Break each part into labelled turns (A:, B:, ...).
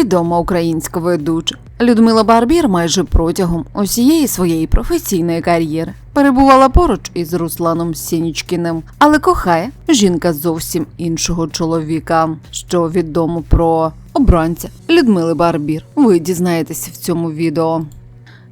A: відома українська ведуча. Людмила Барбір майже протягом усієї своєї професійної кар'єри перебувала поруч із Русланом Сінічкіним, але кохає жінка зовсім іншого чоловіка. Що відомо про обранця Людмили Барбір. Ви дізнаєтеся в цьому відео.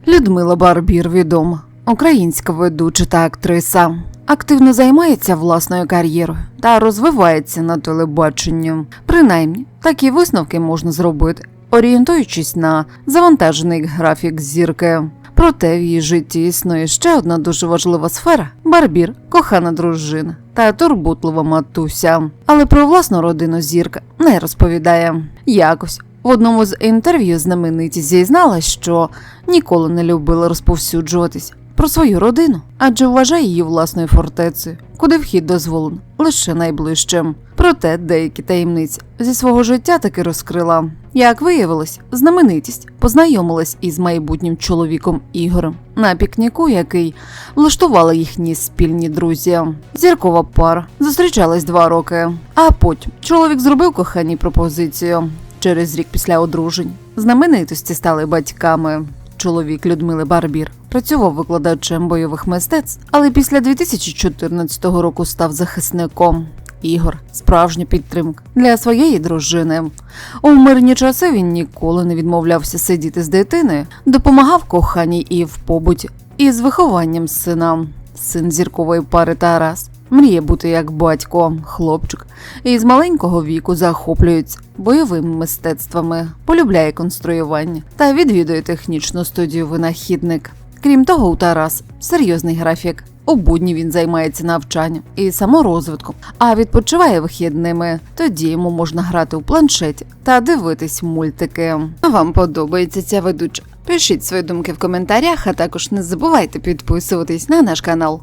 A: Людмила Барбір відома, українська ведуча та актриса. Активно займається власною кар'єрою та розвивається на телебаченні. Принаймні, такі висновки можна зробити, орієнтуючись на завантажений графік зірки. Проте в її житті існує ще одна дуже важлива сфера Барбір, кохана дружина та турботлива матуся. Але про власну родину зірка не розповідає. Якось в одному з інтерв'ю знаменитість зізналась, що ніколи не любила розповсюджуватись про свою родину, адже вважає її власною фортецею, куди вхід дозволено лише найближчим. Проте деякі таємниці зі свого життя таки розкрила. Як виявилось, знаменитість познайомилась із майбутнім чоловіком Ігорем на пікніку, який влаштували їхні спільні друзі. Зіркова пара зустрічалась два роки. А потім чоловік зробив коханій пропозицію. Через рік після одружень знаменитості стали батьками. Чоловік Людмили Барбір працював викладачем бойових мистецтв, але після 2014 року став захисником. Ігор справжня підтримка для своєї дружини. У мирні часи він ніколи не відмовлявся сидіти з дитиною, допомагав коханій і в побуті, і з вихованням сина. Син зіркової пари Тарас мріє бути як батько, хлопчик, і з маленького віку захоплюється бойовими мистецтвами, полюбляє конструювання та відвідує технічну студію винахідник. Крім того, у Тарас серйозний графік. У будні він займається навчанням і саморозвитком, а відпочиває вихідними. Тоді йому можна грати у планшеті та дивитись мультики. Вам подобається ця ведуча? Пишіть свої думки в коментарях, а також не забувайте підписуватись на наш канал.